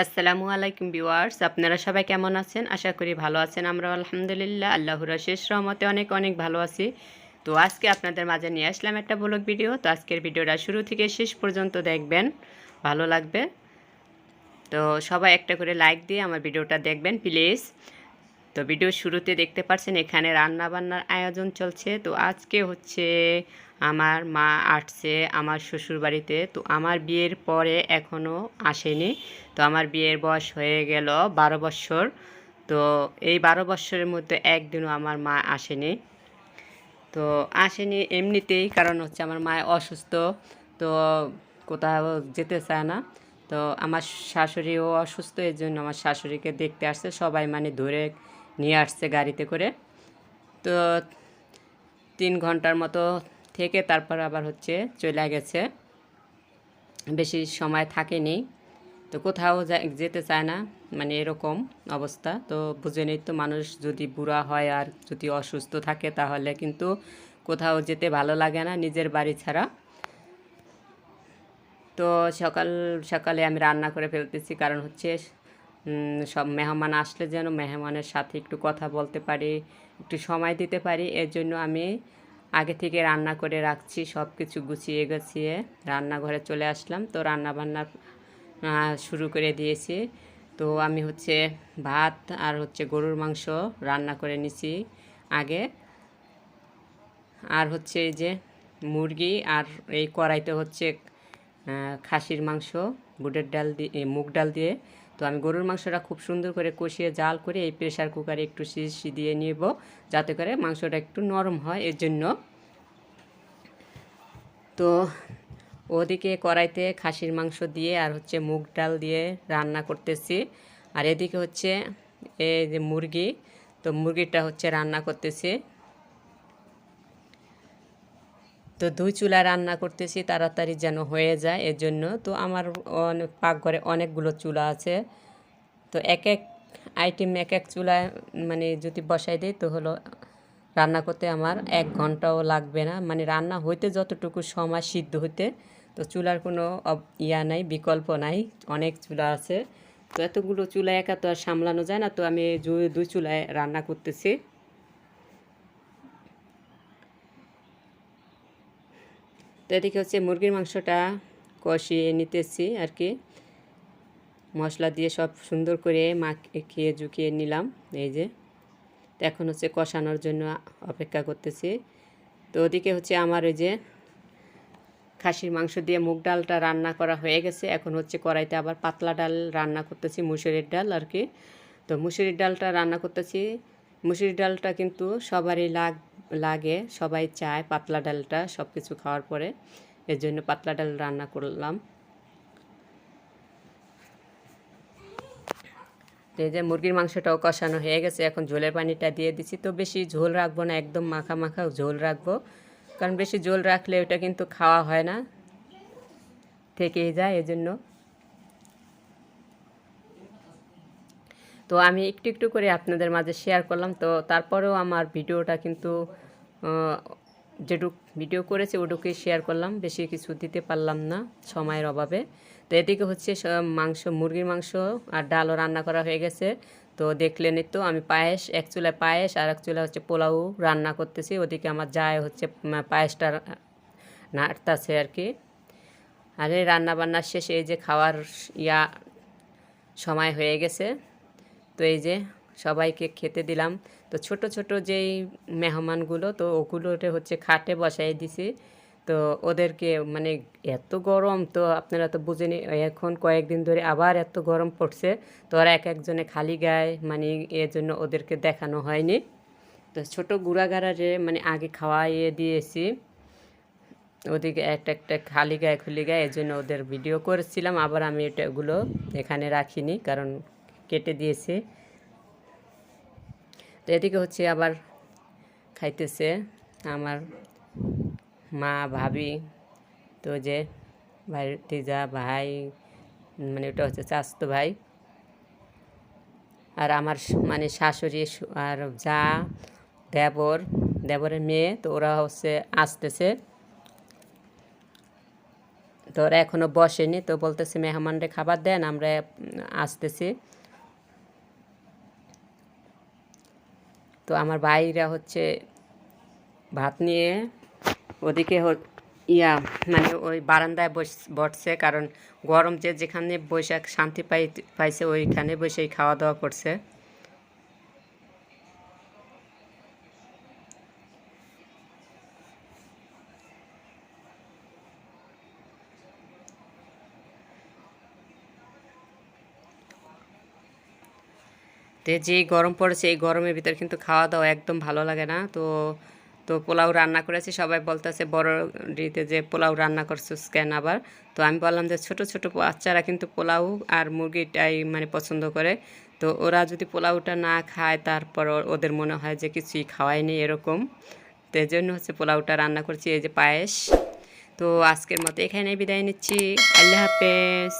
আসসালামু আলাইকুম ভিউয়ার্স, আপনারা সবাই কেমন আছেন? আশা করি ভালো আছেন আমরা আলহামদুলিল্লাহ, আল্লাহর শেষ রহমতে অনেক অনেক ভালো আছি। তো আজকে আপনাদের মাঝে নিয়ে আসলাম একটা ব্লগ ভিডিও। তো আজকের ভিডিওটা শুরু থেকে শেষ পর্যন্ত দেখবেন, ভালো লাগবে। তো সবাই একটা করে লাইক দিয়ে আমার ভিডিওটা দেখবেন, প্লিজ। তো ভিডিও শুরুতে দেখতে পাচ্ছেন এখানে রান্না বান্নার আয়োজন চলছে। তো আজকে হচ্ছে আমার মা আসছে আমার শ্বশুর বাড়িতে তো আমার বিয়ের পরে এখনও আসেনি। তো আমার বিয়ের বয়স হয়ে গেল বারো বৎসর তো এই বারো বৎসরের মধ্যে একদিনও আমার মা আসেনি। তো আসেনি এমনিতেই, কারণ হচ্ছে আমার মা অসুস্থ। তো কোথাও যেতে চায় না। তো আমার শাশুড়িও অসুস্থ, এর জন্য আমার শাশুড়িকে দেখতে আসছে। সবাই মানে ধরে নিয়ে আসছে গাড়িতে করে। তো তিন ঘণ্টার মতো থেকে তারপর আবার হচ্ছে চলে গেছে। বেশি সময় থাকেনি। তো কোথাও যেতে চায় না মানে এরকম অবস্থা। তো বুঝে নিই তো মানুষ যদি বুড়া হয় আর যদি অসুস্থ থাকে তাহলে কিন্তু কোথাও যেতে ভালো লাগে না নিজের বাড়ি ছাড়া। তো সকাল, সকালে আমি রান্না করে ফেলতেছি, কারণ হচ্ছে সব মেহমান আসলে যেন মেহমানের সাথে একটু কথা বলতে পারি, একটু সময় দিতে পারি, এর জন্য আমি আগে থেকে রান্না করে রাখছি সব কিছু গুছিয়ে গুছিয়ে রান্নাঘরে চলে আসলাম। তো রান্না বান্না শুরু করে দিয়েছি। তো আমি হচ্ছে ভাত আর হচ্ছে গরুর মাংস রান্না করে নিছি আগে। আর হচ্ছে এই যে মুরগি আর এই কড়াইতে হচ্ছে খাসির মাংস, বুটের ডাল দিয়ে মুগ ডাল দিয়ে তো আমি গরুর মাংসটা খুব সুন্দর করে কষিয়ে জাল করে এই প্রেশার কুকারে একটু সিসি দিয়ে নিব, যাতে করে মাংসটা একটু নরম হয়, এর জন্য। তো ওদিকে কড়াইতে খাসির মাংস দিয়ে আর হচ্ছে মুগ ডাল দিয়ে রান্না করতেছি। আর এদিকে হচ্ছে এই যে মুরগি, তো মুরগিটা হচ্ছে রান্না করতেছি। তো দুই চুলায় রান্না করতেছি, তাড়াতাড়ি যেন হয়ে যায় এর জন্য তো আমার অনেক পাকঘরে অনেকগুলো চুলা আছে। তো এক এক আইটেম এক এক চুলায় মানে যদি বসাই দিই তো হলো রান্না করতে আমার এক ঘন্টাও লাগবে না। মানে রান্না হইতে যতটুকু সময় সিদ্ধ হইতে, তো চুলার কোনো ইয়া নাই, বিকল্প নাই, অনেক চুলা আছে। তো এতগুলো চুলা একা তো আর সামলানো যায় না। তো আমি দুই চুলায় রান্না করতেছি। এদিকে হচ্ছে মুরগির মাংসটা কষিয়ে নিতেছি আর কি। মশলা দিয়ে সব সুন্দর করে মাখিয়ে ঝুঁকিয়ে নিলাম, এই যে। তো এখন হচ্ছে কষানোর জন্য অপেক্ষা করতেছি। তো ওদিকে হচ্ছে আমার ওই যে খাসির মাংস দিয়ে মুগ ডালটা রান্না করা হয়ে গেছে। এখন হচ্ছে কড়াইতে আবার পাতলা ডাল রান্না করতেছি, মুসুরির ডাল আর কি। তো মুসুরির ডালটা রান্না করতেছি। মুসুরির ডালটা কিন্তু সবারই লাগ লাগে, সবাই চায় পাতলা ডালটা সব কিছু খাওয়ার পরে। এর জন্য পাতলা ডাল রান্না করলাম। এই যে মুরগির মাংসটাও কষানো হয়ে গেছে, এখন ঝোলের পানিটা দিয়ে দিছি। তো বেশি ঝোল রাখব না, একদম মাখা মাখা ঝোল রাখব। কারণ বেশি ঝোল রাখলে ওটা কিন্তু খাওয়া হয় না, থেকেই যায়, এজন্য তো আমি একটু একটু করে আপনাদের মাঝে শেয়ার করলাম। তো তারপরেও আমার ভিডিওটা কিন্তু যেটুক ভিডিও করেছে ওটুকুই শেয়ার করলাম। বেশি কিছু দিতে পারলাম না সময়ের অভাবে। তো এদিকে হচ্ছে মাংস, মুরগির মাংস আর ডালও রান্না করা হয়ে গেছে। তো দেখলেনই তো, আমি পায়েস, এক চুলায় পায়েস আর এক চুলায় হচ্ছে পোলাও রান্না করতেছি। ওদিকে আমার যায় হচ্ছে পায়েসটা নাড়তাছে আর কি। আর এই রান্না বান্নার শেষে এই যে খাওয়ার ইয়া সময় হয়ে গেছে। তো এই যে সবাইকে খেতে দিলাম। তো ছোট ছোট যেই মেহমানগুলো, তো ওগুলোতে হচ্ছে খাটে বসাই দিছি। তো ওদেরকে মানে এত গরম, তো আপনারা তো বুঝেনি, এখন কয়েকদিন ধরে আবার এত গরম পড়ছে। তো ওরা এক একজনে খালি গায়ে মানে এর জন্য ওদেরকে দেখানো হয়নি। তো ছোট গুড়াগাড়ারে মানে আগে খাওয়াইয়ে দিয়েছি। ওদিকে একটা একটা খালি গায়ে, খুলি গায়ে এই জন্য ওদের ভিডিও করেছিলাম। আবার আমি এটা ওগুলো এখানে রাখিনি, কারণ কেটে দিয়েছে। তো এদিকে হচ্ছে আবার খাইতেছে আমার মা, ভাবি, তো যে ভাই, তিজা, ভাই মানে ওটা হচ্ছে চাস্তো ভাই আর আমার মানে শাশুড়ি আর যা দেবর, দেবরের মেয়ে, তো ওরা হচ্ছে আসতেছে। তো ওরা এখনও বসেনি, তো বলতেছে, মেহমানরে খাবার দেন, আমরা আসতেছি। তো আমার ভাইরা হচ্ছে ভাত নিয়ে ওদিকে ইয়া মানে ওই বারান্দায় বস বসছে, কারণ গরম যে যেখানে বৈশাখ শান্তি পাই পাইছে ওইখানে বসেই খাওয়া দাওয়া করছে। তো যে গরম পড়েছে, এই গরমের ভিতর কিন্তু খাওয়া দাওয়া একদম ভালো লাগে না। তো তো পোলাও রান্না করেছি, সবাই বলতেছে বড় ডিতে যে পোলাও রান্না করছিস কেন আবার? তো আমি বললাম যে ছোট ছোট বাচ্চারা কিন্তু পোলাও আর মুরগিটাই মানে পছন্দ করে। তো ওরা যদি পোলাওটা না খায়, তারপর ওদের মনে হয় যে কিছুই খাওয়ায়নি এরকম। তো এই জন্য হচ্ছে পোলাওটা রান্না করছি, এই যে পায়েস। তো আজকের মতো এখানেই বিদায় নিচ্ছি। আল্লাহ হাফেজ।